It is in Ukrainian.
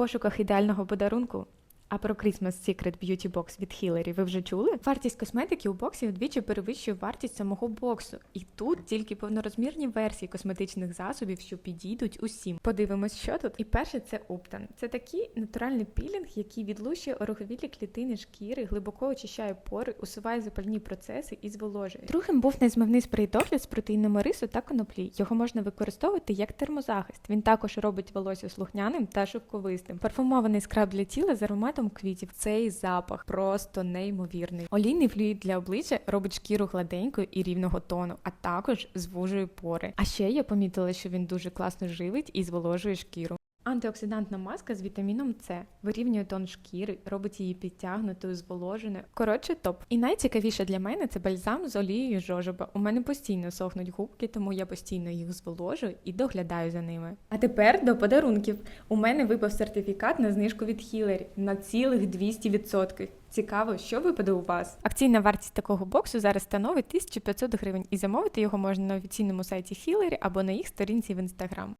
пошуках ідеального подарунку? А про Christmas Secret Beauty Box від Hillary ви вже чули? Вартість косметики у боксі вдвічі перевищує вартість самого боксу. І тут тільки повнорозмірні версії косметичних засобів, що підійдуть усім. Подивимось, що тут. І перше це Оптан. Це такий натуральний пілінг, який відлущує ороговілі клітини шкіри, глибоко очищає пори, усуває запальні процеси і зволожує. Другим був незмивний спрей-догляд з протеїнами рису та коноплі. Його можна використовувати як термозахист. Він також робить волосся слухняним та шовковистим. Парфумований скраб для тіла з ароматом квітів. Цей запах просто неймовірний. Олійний флюїд для обличчя робить шкіру гладенькою і рівного тону, а також звужує пори. А ще я помітила, що він дуже класно живить і зволожує шкіру. Антиоксидантна маска з вітаміном С вирівнює тон шкіри, робить її підтягнутою, зволоженою. Коротше, топ. І найцікавіше для мене це бальзам з олією жожоба. У мене постійно сохнуть губки, тому я постійно їх зволожую і доглядаю за ними. А тепер до подарунків. У мене випав сертифікат на знижку від Hillary на цілих 200%. Цікаво, що випаде у вас. Акційна вартість такого боксу зараз становить 1500 гривень, і замовити його можна на офіційному сайті Hillary або на їх сторінці в Instagram.